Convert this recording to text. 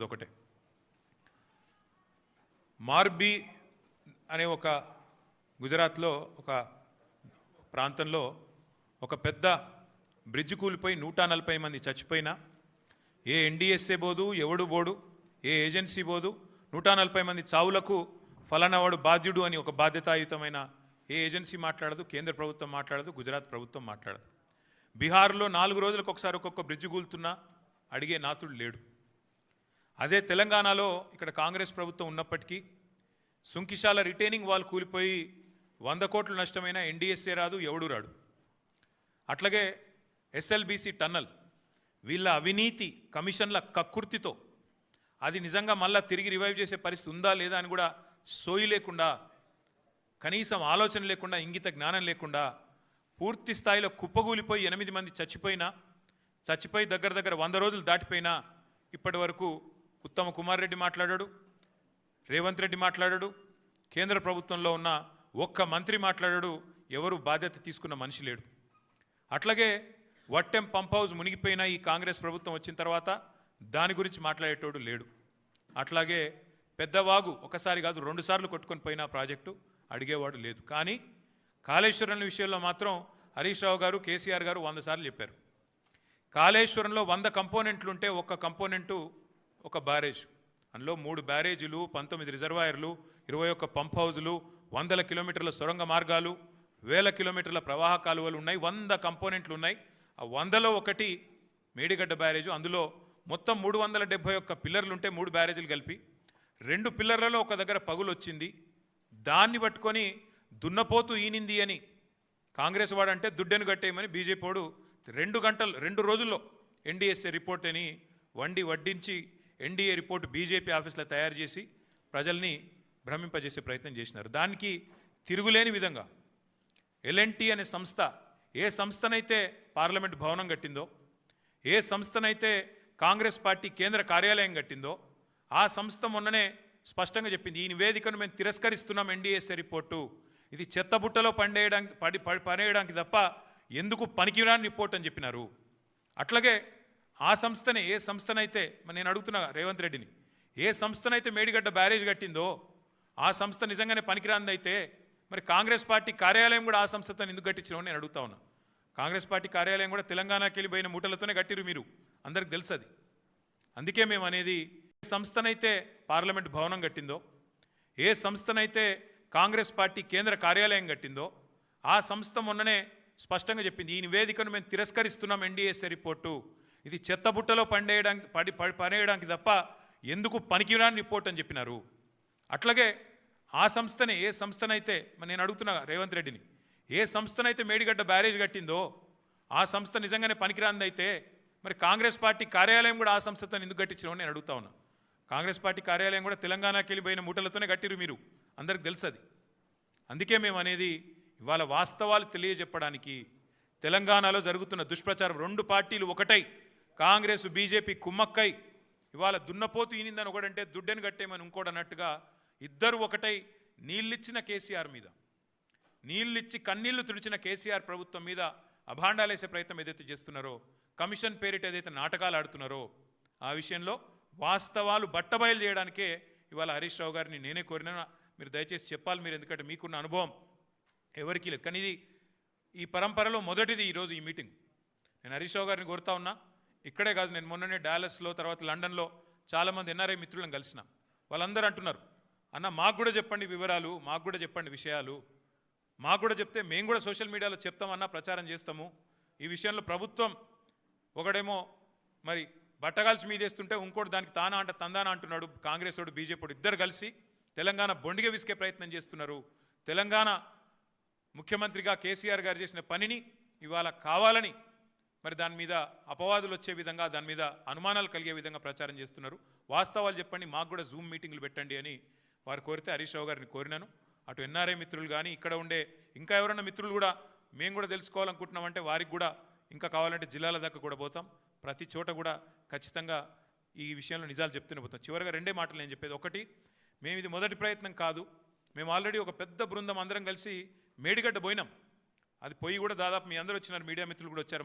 ఒకటే మార్బీ అనే ఒక గుజరాత్లో ఒక ప్రాంతంలో ఒక పెద్ద బ్రిడ్జ్ కూలిపోయి నూట నలభై మంది చచ్చిపోయినా ఏ ఎన్డీఎస్ఏ బోదు ఎవడు బోడు ఏ ఏజెన్సీ బోదు నూట నలభై మంది చావులకు ఫలానావాడు బాధ్యుడు అని ఒక బాధ్యతాయుతమైన ఏ ఏజెన్సీ మాట్లాడదు కేంద్ర ప్రభుత్వం మాట్లాడదు గుజరాత్ ప్రభుత్వం మాట్లాడదు. బీహార్లో నాలుగు రోజులకు ఒకసారి ఒక్కొక్క బ్రిడ్జ్ కూలుతున్నా అడిగే నాతుడు లేడు. అదే తెలంగాణలో ఇక్కడ కాంగ్రెస్ ప్రభుత్వం ఉన్నప్పటికీ సుంకిశాల రిటైనింగ్ వాల్ కూలిపోయి వంద కోట్లు నష్టమైన ఎన్డీఎస్ఏ రాదు ఎవడు రాడు. అట్లాగే ఎస్ఎల్బీసీ టన్నల్ వీళ్ళ అవినీతి కమిషన్ల కక్కుర్తితో అది నిజంగా మళ్ళా తిరిగి రివైవ్ చేసే పరిస్థితి ఉందా లేదా అని కూడా సోయి లేకుండా కనీసం ఆలోచన లేకుండా ఇంగిత జ్ఞానం లేకుండా పూర్తి స్థాయిలో కుప్పగూలిపోయి ఎనిమిది మంది చచ్చిపోయినా చచ్చిపోయి దగ్గర దగ్గర వంద రోజులు దాటిపోయినా ఇప్పటి వరకు ఉత్తమ కుమార్ రెడ్డి మాట్లాడాడు రేవంత్ రెడ్డి మాట్లాడాడు కేంద్ర ప్రభుత్వంలో ఉన్న ఒక్క మంత్రి మాట్లాడాడు ఎవరు బాధ్యత తీసుకున్న మనిషి లేడు. అట్లాగే వట్టెం పంప్ హౌస్ మునిగిపోయిన ఈ కాంగ్రెస్ ప్రభుత్వం వచ్చిన తర్వాత దాని గురించి మాట్లాడేటోడు లేడు. అట్లాగే పెద్దవాగు ఒకసారి కాదు రెండుసార్లు కొట్టుకొని పోయిన ప్రాజెక్టు అడిగేవాడు లేదు. కానీ కాళేశ్వరం విషయంలో మాత్రం హరీష్ రావు గారు కేసీఆర్ గారు వంద సార్లు చెప్పారు. కాళేశ్వరంలో వంద కంపోనెంట్లు ఉంటే ఒక్క కంపోనెంటు ఒక బ్యారేజ్. అందులో మూడు బ్యారేజీలు పంతొమ్మిది రిజర్వాయర్లు ఇరవై ఒక్క పంప్ హౌజులు వందల కిలోమీటర్ల సొరంగ మార్గాలు వేల కిలోమీటర్ల ప్రవాహ కాలువలు ఉన్నాయి వంద కంపోనెంట్లు ఉన్నాయి. ఆ వందలో ఒకటి మేడిగడ్డ బ్యారేజు. అందులో మొత్తం మూడు వందల డెబ్బై ఒక్క పిల్లర్లు ఉంటే మూడు బ్యారేజీలు కలిపి రెండు పిల్లర్లలో ఒక దగ్గర పగులు వచ్చింది. దాన్ని పట్టుకొని దున్నపోతూ ఈనింది అని కాంగ్రెస్ వాడంటే దుడ్డెను కట్టేయమని బీజేపీ వాడు రెండు గంటలు రెండు రోజుల్లో ఎన్డీఎస్ఏ రిపోర్ట్ అని వండి వడ్డించి ఎన్డీఏ రిపోర్ట్ బీజేపీ ఆఫీస్లో తయారు చేసి ప్రజల్ని భ్రమింపజేసే ప్రయత్నం చేసినారు. దానికి తిరుగులేని విధంగా ఎల్ఎన్టీ అనే సంస్థ ఏ సంస్థనైతే పార్లమెంట్ భవనం కట్టిందో ఏ సంస్థనైతే కాంగ్రెస్ పార్టీ కేంద్ర కార్యాలయం కట్టిందో ఆ సంస్థ మొన్ననే స్పష్టంగా చెప్పింది. ఈ నివేదికను మేము తిరస్కరిస్తున్నాం ఎన్డీఎస్ఏ రిపోర్టు. ఇది చెత్తబుట్టలో పండేయడానికి పడి పనేయడానికి పడేయడానికి తప్ప ఎందుకు పనికిరాని రిపోర్ట్ అని చెప్పినారు. అట్లాగే ఆ సంస్థనే ఏ సంస్థనైతే మరి నేను అడుగుతున్నా రేవంత్ రెడ్డిని ఏ సంస్థనైతే మేడిగడ్డ బ్యారేజ్ కట్టిందో ఆ సంస్థ నిజంగానే పనికిరాందైతే మరి కాంగ్రెస్ పార్టీ కార్యాలయం కూడా ఆ సంస్థతో ఎందుకు కట్టించడం నేను అడుగుతా ఉన్నా. కాంగ్రెస్ పార్టీ కార్యాలయం కూడా తెలంగాణకి వెళ్ళిపోయిన మూటలతోనే కట్టిరు మీరు. అందరికి తెలుసు అది అందుకే మేము అనేది ఏ సంస్థనైతే పార్లమెంట్ భవనం కట్టిందో ఏ సంస్థనైతే కాంగ్రెస్ పార్టీ కేంద్ర కార్యాలయం కట్టిందో ఆ సంస్థ మొన్ననే స్పష్టంగా చెప్పింది. ఈ నివేదికను మేము తిరస్కరిస్తున్నాం ఎన్డీఎస్ఏ రిపోర్టు ఇది చెత్తబుట్టలో పండేయడానికి పడి పనేయడానికి తప్ప ఎందుకు పనికిరాని రిపోర్ట్ అని చెప్పినారు. అట్లాగే ఆ సంస్థనే ఏ సంస్థనైతే మరి నేను అడుగుతున్నా రేవంత్ రెడ్డిని ఏ సంస్థనైతే మేడిగడ్డ బ్యారేజ్ కట్టిందో ఆ సంస్థ నిజంగానే పనికిరాందైతే మరి కాంగ్రెస్ పార్టీ కార్యాలయం కూడా ఆ సంస్థతో ఎందుకు కట్టించడం నేను అడుగుతా ఉన్నా. కాంగ్రెస్ పార్టీ కార్యాలయం కూడా తెలంగాణకి వెళ్ళిపోయిన మూటలతోనే కట్టిరు మీరు. అందరికి తెలుసు అది. అందుకే మేము అనేది ఇవాళ వాస్తవాలు తెలియజెప్పడానికి తెలంగాణలో జరుగుతున్న దుష్ప్రచారం రెండు పార్టీలు ఒకటై కాంగ్రెస్ బీజేపీ కుమ్మక్కై ఇవాళ దున్నపోతు ఈనిందని ఒకడంటే దుడ్డెను కట్టేమని ఇంకోటి అన్నట్టుగా ఇద్దరు ఒకటై నీళ్ళిచ్చిన కేసీఆర్ మీద నీళ్ళిచ్చి కన్నీళ్ళు తుడిచిన కేసీఆర్ ప్రభుత్వం మీద అభాండాలేసే ప్రయత్నం ఏదైతే చేస్తున్నారో కమిషన్ పేరిట ఏదైతే నాటకాలు ఆడుతున్నారో ఆ విషయంలో వాస్తవాలు బట్టబయలు చేయడానికే ఇవాళ హరీష్ రావు గారిని నేనే కోరినా. మీరు దయచేసి చెప్పాలి మీరు ఎందుకంటే మీకున్న అనుభవం ఎవరికీ లేదు. కానీ ఇది ఈ పరంపరలో మొదటిది ఈరోజు ఈ మీటింగ్. నేను హరీష్ రావు గారిని కోరుతా ఉన్నా. ఇక్కడే కాదు నేను మొన్ననే డాలస్లో తర్వాత లండన్లో చాలామంది ఎన్ఆర్ఐ మిత్రులను కలిసిన. వాళ్ళందరూ అంటున్నారు అన్న మాకు కూడా చెప్పండి వివరాలు మాకు కూడా చెప్పండి విషయాలు. మాకు కూడా చెప్తే మేము కూడా సోషల్ మీడియాలో చెప్తామన్నా ప్రచారం చేస్తాము. ఈ విషయంలో ప్రభుత్వం ఒకడేమో మరి బట్టగాల్చి మీదేస్తుంటే ఇంకోటి దానికి తానా అంట తందానా అంటున్నాడు కాంగ్రెస్ వాడు బీజేపీ ఇద్దరు కలిసి. తెలంగాణ బొండిగ విసికే ప్రయత్నం చేస్తున్నారు. తెలంగాణ ముఖ్యమంత్రిగా కేసీఆర్ గారు చేసిన పనిని ఇవాళ కావాలని మరి దాని మీద అపవాదులు వచ్చే విధంగా దాని మీద అనుమానాలు కలిగే విధంగా ప్రచారం చేస్తున్నారు. వాస్తవాలు చెప్పండి మాకు కూడా జూమ్ మీటింగ్లు పెట్టండి అని వారు కోరితే హరీష్ రావు గారిని కోరినాను. అటు ఎన్ఆర్ఐ మిత్రులు కానీ ఇక్కడ ఉండే ఇంకా ఎవరైనా మిత్రులు కూడా మేము కూడా తెలుసుకోవాలనుకుంటున్నామంటే వారికి కూడా ఇంకా కావాలంటే జిల్లాల దాకా కూడా పోతాం. ప్రతి చోట కూడా ఖచ్చితంగా ఈ విషయంలో నిజాలు చెప్తూనే పోతాం. చివరిగా రెండే మాటలు నేను చెప్పేది. ఒకటి మేము ఇది మొదటి ప్రయత్నం కాదు. మేము ఆల్రెడీ ఒక పెద్ద బృందం అందరం కలిసి మేడిగడ్డ పోయినాం. అది పోయి కూడా దాదాపు మీ అందరూ వచ్చినారు మీడియా మిత్రులు కూడా వచ్చారు.